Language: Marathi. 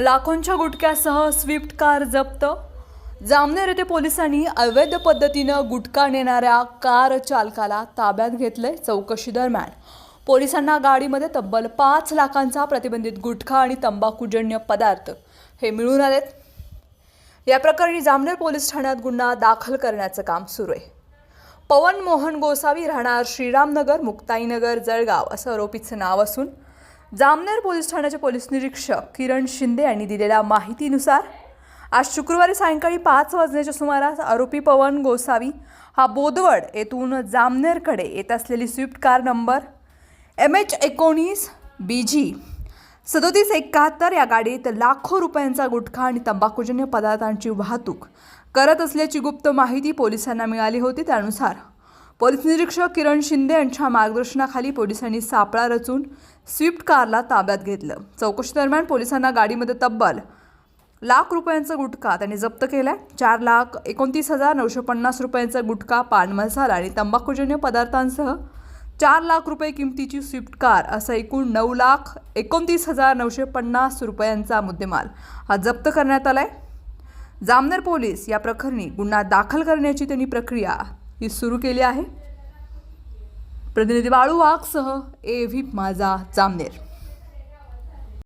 लाखोंच्या गुटख्यासह स्विफ्ट कार जप्त. जामनेर येथे पोलिसांनी अवैध पद्धतीनं गुटखा नेणाऱ्या कार चालकाला ताब्यात घेतलंय चौकशी दरम्यान. पोलिसांना गाडीमध्ये तब्बल पाच लाखांचा प्रतिबंधित गुटखा आणि तंबाखूजन्य पदार्थ हे मिळून आलेत. या प्रकरणी जामनेर पोलीस ठाण्यात गुन्हा दाखल करण्याचं काम सुरू आहे. पवन मोहन गोसावी राहणार श्रीरामनगर मुक्ताईनगर जळगाव असं आरोपीचं नाव असून जामनेर पोलीस ठाण्याचे पोलीस निरीक्षक किरण शिंदे यांनी दिलेल्या माहितीनुसार आज शुक्रवारी सायंकाळी पाच वाजण्याच्या सुमारास आरोपी पवन गोसावी हा बोदवड येथून जामनेरकडे येत असलेली Swift car number M H एकोणीस बी जी सदोतीस एकाहत्तर या गाडीत लाखो रुपयांचा गुटखा आणि तंबाखूजन्य पदार्थांची वाहतूक करत असल्याची गुप्त माहिती पोलिसांना मिळाली होती. त्यानुसार पोलीस निरीक्षक किरण शिंदे यांच्या मार्गदर्शनाखाली पोलिसांनी सापळा रचून स्विफ्ट कारला ताब्यात घेतलं. चौकशी दरम्यान पोलिसांना गाडीमध्ये तब्बल लाख रुपयांचा गुटखा त्यांनी जप्त केलाय. चार लाख एकोणतीस हजार नऊशे पन्नास रुपयांचा गुटखा पान मसाला आणि तंबाखूजन्य पदार्थांसह चार लाख रुपये किमतीची स्विफ्ट कार असं एकूण नऊ लाख एकोणतीस हजार नऊशे पन्नास रुपयांचा मुद्देमाल हा जप्त करण्यात आलाय. जामनेर पोलीस या प्रकरणी गुन्हा दाखल करण्याची त्यांनी प्रक्रिया ही सुरू केली आहे. प्रतिनिधी बाळू वाघसह ए व्ही माझा जामनेर.